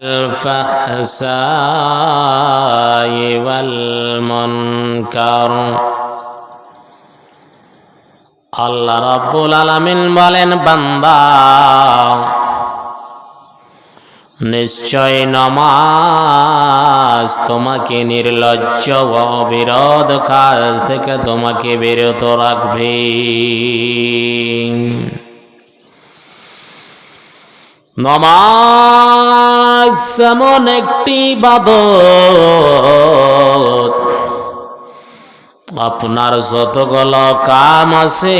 الفحشاء والمنكر আল্লাহ রব্বুল আলামিন বলেন বান্দা নিশ্চয় নমাজ তোমাকে নির্লজ্জ ও বিরোধ কাজ থেকে তোমাকে বিরত রাখবে নমাজ এমন একটি বাদত আপনার যতগুলো কাম আছে,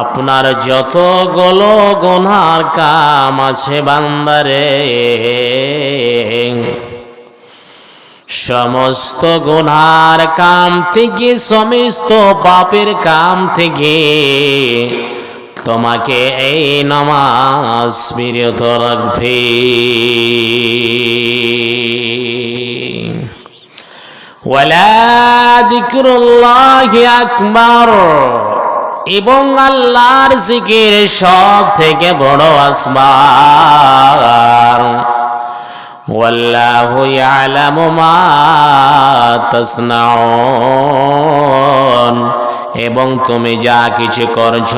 আপনার যতগুলো গুনার কাম আছে বান্দারে, সমস্ত গুনার কাম থেকে, সমস্ত পাপের কাম থেকে তোমাকে এই নমাজ বিরত রাখবে ওয়ালা যিকরুল্লাহি আকবার এবং আল্লাহর জিকির সব থেকে বড় আসবার والله يعلم ما تصنعون এবং তুমি যা কিছু করছ,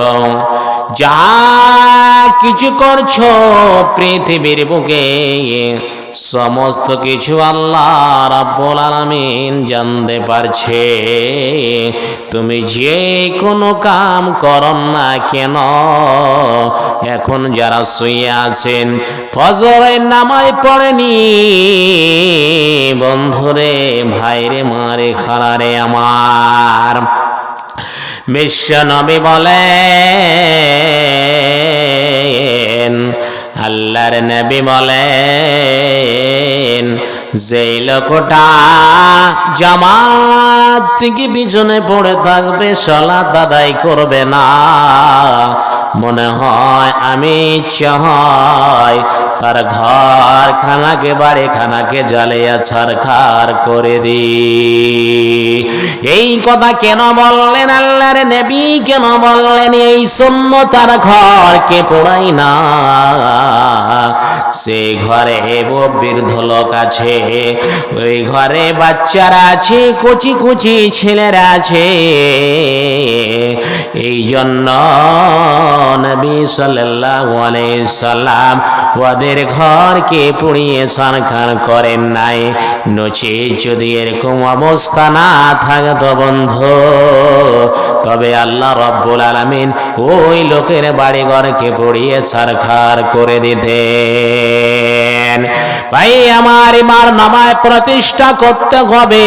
যা কিছু করছ পৃথিবীর বুকে, সমস্ত কিছু আল্লাহ রাব্বুল আলামিন জানতে পারছে। তুমি যে কোনো কাম করো না কেন, এখন যারা শুয়ে আছেন ফজরের নামায় পড়েনি, বন্ধুরে, ভাইরে, মারে, খালারে, আমার বিশ্ব নবী বলেন, আল্লাহর নবী বলেন, যেই লোকটা জামাত থেকে পিছনে পড়ে থাকবে সলাত আদায় করবে না। মনে হয় আমি চাই তার ঘর খানাকে, বাড়ি খানাকে জ্বালিয়া ছাড়খার করে দি। এই কথা কেন বললেন আল্লাহর নেবী? কেন বললেন এই শূন্য তার ঘরকে পোড়াই না? সে ঘরে বৃদ্ধ লোক আছে, ওই ঘরে বাচ্চারা আছে, কচি কচি ছেলেরা আছে। জন্য নবী সাল্লাল্লাহু আলাইহি সাল্লাম ওদের ঘরকে পুড়িয়ে সানখান করেন নাই। নচে যদি এরকম অবস্থা না থাকতো বন্ধু, তবে আল্লাহ রব্বুল আলামিন ওই লোকের বাড়ি ঘরকে পুড়িয়ে ছারখার করে দিতে ভাই, আমার ইমার নামায় প্রতিষ্ঠা করতে হবে।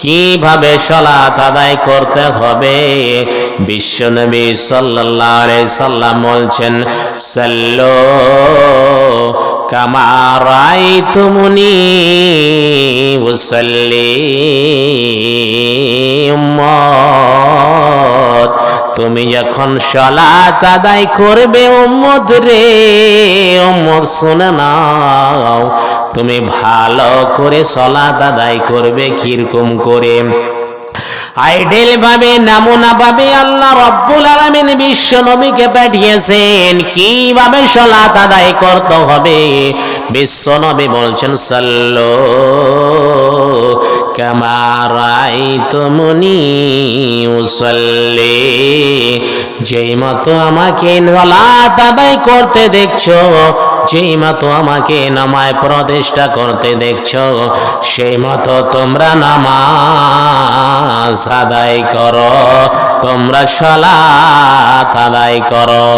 কীভাবে সলাত আদায় করতে হবে? বিশ্বনবী সাল্লাল্লাহু সাল্লাম বলছেন, সাল্লো কামারাই রাইতুমুনি উসাল্লি তুমি যখন সলাত আদায় করবে, উম্মত রে, উম্মত শুনে নাও। তুমি ভালো করে সলাত আদায় করবে, কীরকম করে? আইডেল ভাবে, নামুনা ভাবে আল্লাহ রব্বুল আলামিন বিশ্ব নবীকে পাঠিয়েছেন। কীভাবে সলাত আদায় করতে হবে? বিশ্ব নবী বলছেন, সাল্লো কামারাই তুমনি উসল্লি। যেই মতো আমাকে আদায় করতে দেখছ, যেই মতো আমাকে নামায় প্রতিষ্ঠা করতে দেখছ, সেই মতো তোমরা নামাজ আদায় করো, তোমরা সলাত আদায় করো।